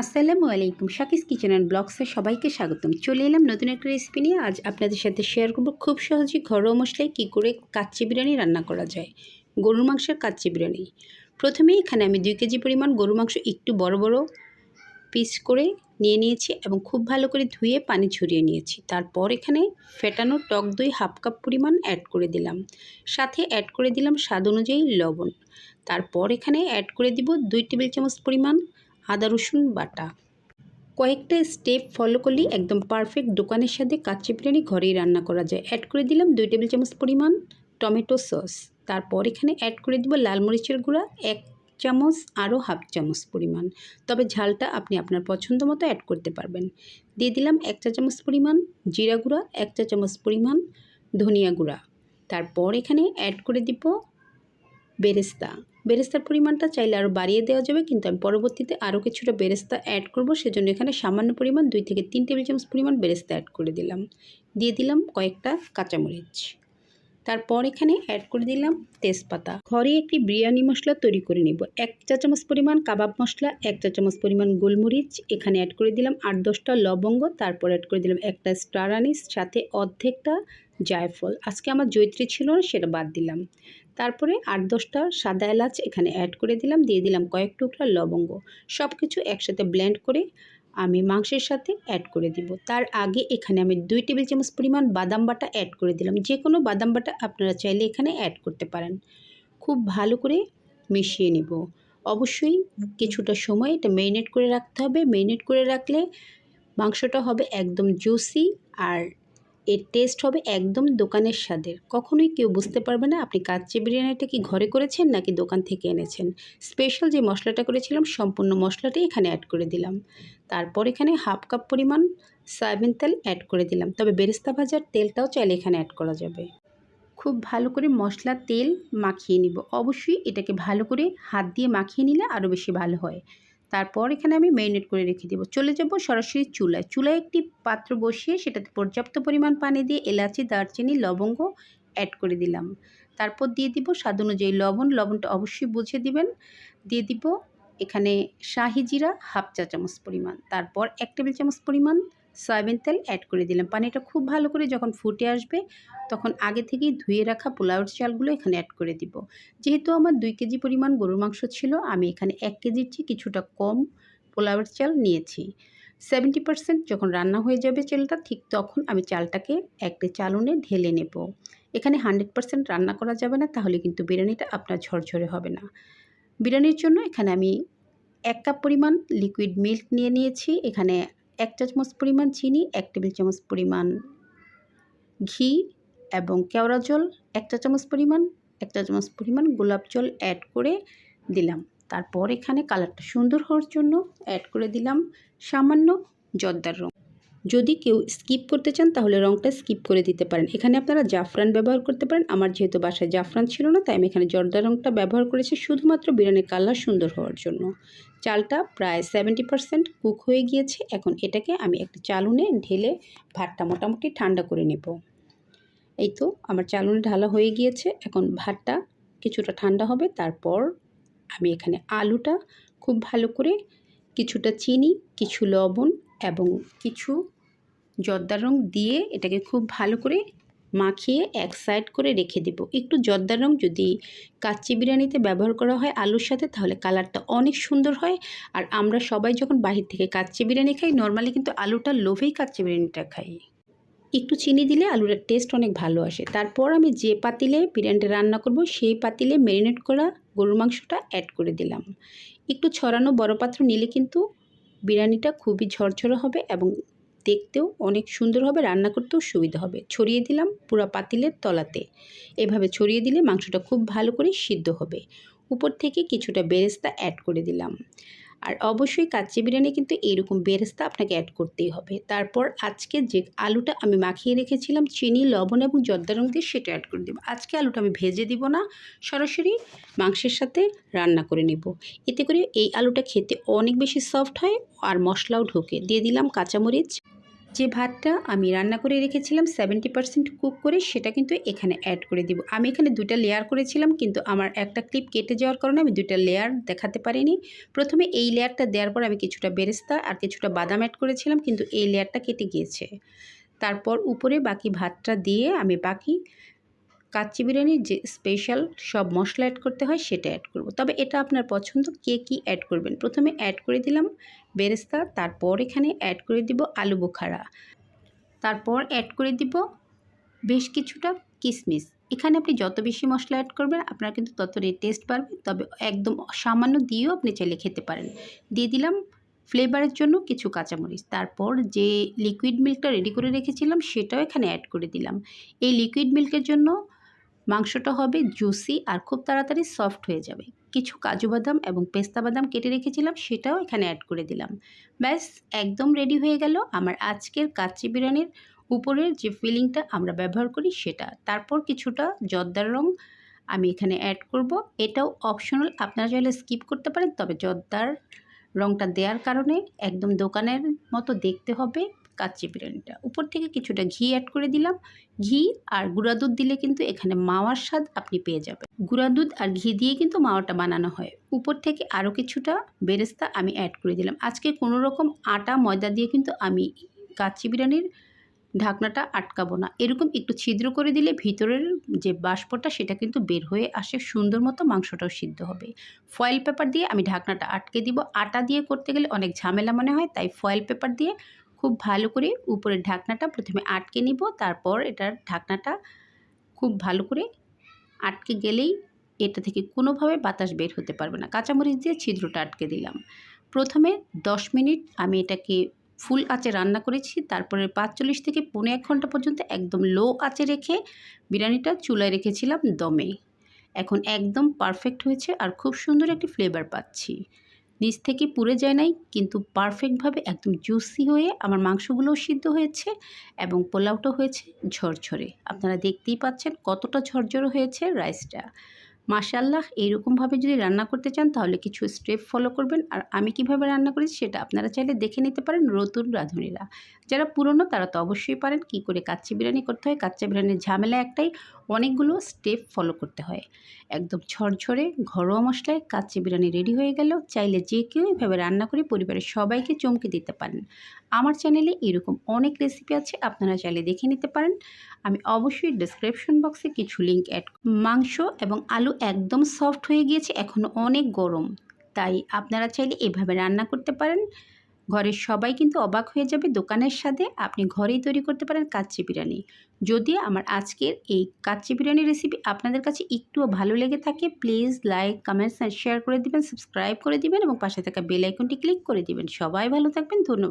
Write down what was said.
আসসালামু আলাইকুম। শাকিস kitchen and ব্লগসে সবাইকে স্বাগতম। চলে এলাম নতুন একটা রেসিপি নিয়ে। আজ আপনাদের সাথে শেয়ার করব খুব সহজে ঘরোয়া মশলায় কী করে কাচ্চি বিরিয়ানি রান্না করা যায়। গরুর মাংসের কাচ্চি বিরিয়ানি। প্রথমে এখানে আমি দুই কেজি পরিমাণ গরুর মাংস একটু বড় বড় পিস করে নিয়ে নিয়েছি এবং খুব ভালো করে ধুয়ে পানি ঝরিয়ে নিয়েছি। তারপর এখানে ফেটানো টক দই হাফ কাপ পরিমাণ অ্যাড করে দিলাম। সাথে অ্যাড করে দিলাম স্বাদ অনুযায়ী লবণ। তারপর এখানে অ্যাড করে দিব দুই টেবিল চামচ পরিমাণ আদা, রসুন বাটা। কয়েকটা স্টেপ ফলো করলেই একদম পারফেক্ট দোকানের সাথে কাচ্চি বিরিয়ানি ঘরেই রান্না করা যায়। অ্যাড করে দিলাম দুই টেবিল চামচ পরিমাণ টমেটো সস তারপর এখানে অ্যাড করে দিব লাল মরিচের গুঁড়া, এক চামচ আরও হাফ চামচ পরিমাণ। তবে ঝালটা আপনি আপনার পছন্দ মতো অ্যাড করতে পারবেন। দিয়ে দিলাম এক চা চামচ পরিমাণ জিরা গুঁড়া, এক চা চামচ পরিমাণ ধনিয়া গুঁড়া। তারপর এখানে অ্যাড করে দিব বেরেস্তা। বেরেস্তার পরিমাণটা চাইলে আরও বাড়িয়ে দেওয়া যাবে, কিন্তু আমি পরবর্তীতে আরও কিছুটা বেরেস্তা অ্যাড করব। সেজন্য এখানে সামান্য পরিমাণ দুই থেকে তিন টেবিল চামচ পরিমাণ বেরেস্তা অ্যাড করে দিলাম। দিয়ে দিলাম কয়েকটা কাঁচামরিচ। তারপর এখানে অ্যাড করে দিলাম তেজপাতা। ঘরে একটি বিরিয়ানি মশলা তৈরি করে নিব। এক চা চামচ পরিমাণ কাবাব মশলা, এক চা চামচ পরিমাণ গোলমরিচ। এখানে অ্যাড করে দিলাম আট দশটা লবঙ্গ। তারপর অ্যাড করে দিলাম একটা স্টার আনিস সাথে অর্ধেকটা জায়ফল। আজকে আমার জৈত্রী ছিল না, সেটা বাদ দিলাম। তারপরে আট দশটা সাদা এলাচ এখানে অ্যাড করে দিলাম, দিয়ে দিলাম কয়েক টুকরা লবঙ্গ। সব কিছু একসাথে ব্লেন্ড করে আমি মাংসের সাথে অ্যাড করে দিব। তার আগে এখানে আমি দুই টেবিল চামচ পরিমাণ বাদাম বাটা অ্যাড করে দিলাম। যে কোনো বাদাম বাটা আপনারা চাইলে এখানে অ্যাড করতে পারেন। খুব ভালো করে মিশিয়ে নেব। অবশ্যই কিছুটা সময় এটা মেরিনেট করে রাখতে হবে। মেরিনেট করে রাখলে মাংসটা হবে একদম জুসি আর এর টেস্ট হবে একদম দোকানের স্বাদের। কখনোই কেউ বুঝতে পারবে না আপনি কাচ্চি বিরিয়ানিটা কি ঘরে করেছেন নাকি দোকান থেকে এনেছেন। স্পেশাল যে মশলাটা করেছিলাম, সম্পূর্ণ মশলাটাই এখানে অ্যাড করে দিলাম। তারপর এখানে হাফ কাপ পরিমাণ সয়াবিন তেল অ্যাড করে দিলাম। তবে বেরেস্তা ভাজার তেলটাও চাইলে এখানে অ্যাড করা যাবে। খুব ভালো করে মশলা তেল মাখিয়ে নিব। অবশ্যই এটাকে ভালো করে হাত দিয়ে মাখিয়ে নিলে আরও বেশি ভালো হয়। তারপর এখানে আমি ম্যারিনেট করে রেখে দেবো। চলে যাব সরাসরি চুলায়। চুলায় একটি পাত্র বসিয়ে সেটাতে পর্যাপ্ত পরিমাণ পানি দিয়ে এলাচি, দারচিনি, লবঙ্গ অ্যাড করে দিলাম। তারপর দিয়ে দিব স্বাদ অনুযায়ী লবণ। লবণটা অবশ্যই বুঝে দিবেন। দিয়ে দিব এখানে শাহি জিরা হাফ চা চামচ পরিমাণ। তারপর এক টেবিল চামচ পরিমাণ সয়াবিন তেল অ্যাড করে দিলাম। পানিটা খুব ভালো করে যখন ফুটে আসবে, তখন আগে থেকেই ধুয়ে রাখা পোলাওর চালগুলো এখানে অ্যাড করে দিব। যেহেতু আমার দুই কেজি পরিমাণ গরুর মাংস ছিল, আমি এখানে এক কেজির চেয়ে কিছুটা কম পোলাওয়ের চাল নিয়েছি। সেভেন্টি পারসেন্ট যখন রান্না হয়ে যাবে চালটা, ঠিক তখন আমি চালটাকে একটি চালনে ঢেলে নেব। এখানে হান্ড্রেড পারসেন্ট রান্না করা যাবে না, তাহলে কিন্তু বিরিয়ানিটা আপনার ঝরঝরে হবে না। বিরিয়ানির জন্য এখানে আমি এক কাপ পরিমাণ লিকুইড মিল্ক নিয়ে নিয়েছি। এখানে এক চা চামচ পরিমাণ চিনি, এক টেবিল চামচ পরিমাণ ঘি এবং কেওড়া জল, এক চা চামচ পরিমাণ, এক চা চামচ পরিমাণ গোলাপ জল অ্যাড করে দিলাম। তারপর এখানে কালারটা সুন্দর হওয়ার জন্য অ্যাড করে দিলাম সামান্য জর্দার রং। যদি কেউ স্কিপ করতে চান, তাহলে রঙটা স্কিপ করে দিতে পারেন। এখানে আপনারা জাফরান ব্যবহার করতে পারেন। আমার যেহেতু বাসায় জাফরান ছিল না, তাই আমি এখানে জর্দা রঙটা ব্যবহার করেছি। শুধুমাত্র বিরিয়ানির কালার সুন্দর হওয়ার জন্য। চালটা প্রায় সেভেন্টি পারসেন্ট কুক হয়ে গিয়েছে। এখন এটাকে আমি একটা চালুনে ঢেলে ভাতটা মোটামুটি ঠান্ডা করে নেব। এই তো আমার চালুনে ঢালা হয়ে গিয়েছে। এখন ভাতটা কিছুটা ঠান্ডা হবে। তারপর আমি এখানে আলুটা খুব ভালো করে কিছুটা চিনি, কিছু লবণ এবং কিছু জর্দার রং দিয়ে এটাকে খুব ভালো করে মাখিয়ে এক সাইড করে রেখে দেব। একটু জর্দার রং যদি কাচ্চি বিরিয়ানিতে ব্যবহার করা হয় আলুর সাথে, তাহলে কালারটা অনেক সুন্দর হয়। আর আমরা সবাই যখন বাহির থেকে কাচ্চি বিরিয়ানি খাই নর্মালি কিন্তু আলুটা লোভেই কাচ্চি বিরিয়ানিটা খাই। একটু চিনি দিলে আলুর টেস্ট অনেক ভালো আসে। তারপর আমি যে পাতিলে বিরিয়ানিটা রান্না করব, সেই পাতিলে ম্যারিনেট করা গরুর মাংসটা অ্যাড করে দিলাম। একটু ছড়ানো বড় পাত্র নিলে কিন্তু বিরিয়ানিটা খুবই ঝরঝরে হবে এবং দেখতেও অনেক সুন্দর হবে, রান্না করতেও সুবিধা হবে। ছড়িয়ে দিলাম পুরো পাতিলের তলাতে। এভাবে ছড়িয়ে দিলে মাংসটা খুব ভালো করে সিদ্ধ হবে। উপর থেকে কিছুটা বেরেস্তা অ্যাড করে দিলাম। আর অবশ্যই কাচ্চি বিরিয়ানি কিন্তু এরকম বেরেস্তা আপনাকে অ্যাড করতেই হবে। তারপর আজকে যে আলুটা আমি মাখিয়ে রেখেছিলাম, চিনি, লবণ এবং জর্দা রং দিয়ে সেটা অ্যাড করে দেবো। আজকে আলুটা আমি ভেজে দিব না, সরাসরি মাংসের সাথে রান্না করে নেব। এতে করে এই আলুটা খেতে অনেক বেশি সফট হয় আর মশলাও ঢোকে। দিয়ে দিলাম কাঁচামরিচ। যে ভাতটা আমি রান্না করে রেখেছিলাম সেভেন্টি পারসেন্ট কুক করে সেটা কিন্তু এখানে অ্যাড করে দিব। আমি এখানে দুটো লেয়ার করেছিলাম কিন্তু আমার একটা ক্লিপ কেটে যাওয়ার কারণে আমি দুটা লেয়ার দেখাতে পারিনি। প্রথমে এই লেয়ারটা দেওয়ার পর আমি কিছুটা বেরেস্তা আর কিছুটা বাদাম অ্যাড করেছিলাম কিন্তু এই লেয়ারটা কেটে গিয়েছে। তারপর উপরে বাকি ভাতটা দিয়ে আমি বাকি কাচ্চি বিরিয়ানির যে স্পেশাল সব মশলা অ্যাড করতে হয়, সেটা অ্যাড করব। তবে এটা আপনার পছন্দ, কে কী অ্যাড করবেন? প্রথমে অ্যাড করে দিলাম বেরেস্তা, তারপর এখানে অ্যাড করে দিব আলু বোখারা। তারপর অ্যাড করে দিব বেশ কিছুটা কিশমিশ এখানে আপনি যত বেশি মশলা অ্যাড করবেন, আপনার কিন্তু ততটাই টেস্ট বাড়বে, তবে একদম সামান্য দিয়েও আপনি চাইলে খেতে পারেন। দিয়ে দিলাম ফ্লেভারের জন্য কিছু কাঁচামরিচ। তারপর যে লিকুইড মিল্কটা রেডি করে রেখেছিলাম, সেটাও এখানে অ্যাড করে দিলাম। এই লিকুইড মিল্কের জন্য মাংসটা হবে জুসি আর খুব তাড়াতাড়ি সফট হয়ে যাবে। কিছু কাজু বাদাম এবং পেস্তা বাদাম কেটে রেখেছিলাম, সেটাও এখানে অ্যাড করে দিলাম। ব্যাস, একদম রেডি হয়ে গেল আমার আজকের কাচ্চি বিরিয়ানির উপরের যে ফিলিংটা আমরা ব্যবহার করি সেটা। তারপর কিছুটা জর্দার রং আমি এখানে অ্যাড করব। এটাও অপশনাল আপনারা চাইলে স্কিপ করতে পারেন, তবে জর্দার রংটা দেওয়ার কারণে একদম দোকানের মতো দেখতে হবে। কাচ্চি বিরিয়ানিটা। উপর থেকে কিছুটা ঘি অ্যাড করে দিলাম। ঘি আর গুঁড়া দুধ দিলে কিন্তু এখানে মাওয়ার স্বাদ আপনি পেয়ে যাবেন। গুঁড়া দুধ আর ঘি দিয়ে কিন্তু মাওয়াটা বানানো হয়। উপর থেকে আরও কিছুটা বেরেস্তা আমি অ্যাড করে দিলাম। আজকে কোনো রকম আটা, ময়দা দিয়ে কিন্তু আমি কাচ্চি বিরিয়ানির ঢাকনাটা আটকাবো না। এরকম একটু ছিদ্র করে দিলে ভিতরের যে বাষ্পটা সেটা কিন্তু বের হয়ে আসে। সুন্দর মতো মাংসটাও সিদ্ধ হবে। ফয়েল পেপার দিয়ে আমি ঢাকনাটা আটকে দিব। আটা দিয়ে করতে গেলে অনেক ঝামেলা মনে হয়, তাই ফয়েল পেপার দিয়ে খুব ভালো করে উপরের ঢাকনাটা প্রথমে আটকে নিব, তারপর এটার ঢাকনাটা খুব ভালো করে আটকে গেলেই এটা থেকে কোনোভাবে বাতাস বের হতে পারবে না। কাঁচামরিচ দিয়ে ছিদ্রটা আটকে দিলাম। প্রথমে দশ মিনিট আমি এটাকে ফুল আঁচে রান্না করেছি, তারপরে পাঁচচল্লিশ থেকে পৌনে এক ঘণ্টা পর্যন্ত একদম লো আঁচে রেখে বিরিয়ানিটা চুলায় রেখেছিলাম দমে। এখন একদম পারফেক্ট হয়েছে আর খুব সুন্দর একটি ফ্লেভার পাচ্ছি। নিচ থেকে পুড়ে যায় নাই, কিন্তু পারফেক্টভাবে একদম জুসি হয়ে আমার মাংসগুলোও সিদ্ধ হয়েছে এবং পোলাওটাও হয়েছে ঝরঝরে। আপনারা দেখতেই পাচ্ছেন কতটা ঝরঝরে হয়েছে রাইসটা মাশাল্লাহ এইরকমভাবে যদি রান্না করতে চান, তাহলে কিছু স্টেপ ফলো করবেন। আর আমি কীভাবে রান্না করেছি সেটা আপনারা চাইলে দেখে নিতে পারেন নতুন রাঁধুনিরা। যারা পুরনো, তারা তো অবশ্যই পারেন। কি করে কাচ্চি বিরিয়ানি করতে হয়? কাচ্চি বিরিয়ানির ঝামেলা একটাই, অনেকগুলো স্টেপ ফলো করতে হয়। একদম ঝরঝরে, ঘরোয়া মশলায় কাচ্চি বিরিয়ানি রেডি হয়ে গেল। চাইলে যে কেউ এভাবে রান্না করে পরিবারের সবাইকে চমকে দিতে পারেন। আমার চ্যানেলে এরকম অনেক রেসিপি আছে, আপনারা চাইলে দেখে নিতে পারেন। আমি অবশ্যই ডিসক্রিপশন বক্সে কিছু লিঙ্ক অ্যাড মাংস এবং আলু একদম সফট হয়ে গিয়েছে এখনও অনেক গরম। তাই আপনারা চাইলে এভাবে রান্না করতে পারেন। ঘরের সবাই কিন্তু অবাক হয়ে যাবে দোকানের সাথে আপনি ঘরেই তৈরি করতে পারেন কাচ্চি বিরিয়ানি। যদি আমার আজকের এই কাচ্চি বিরিয়ানি রেসিপি আপনাদের কাছে একটুও ভালো লেগে থাকে প্লিজ লাইক কমেন্টস শেয়ার করে দিবেন সাবস্ক্রাইব করে দিবেন এবং পাশে থাকা বেল আইকনটি ক্লিক করে দিবেন। সবাই ভালো থাকবেন, ধন্যবাদ।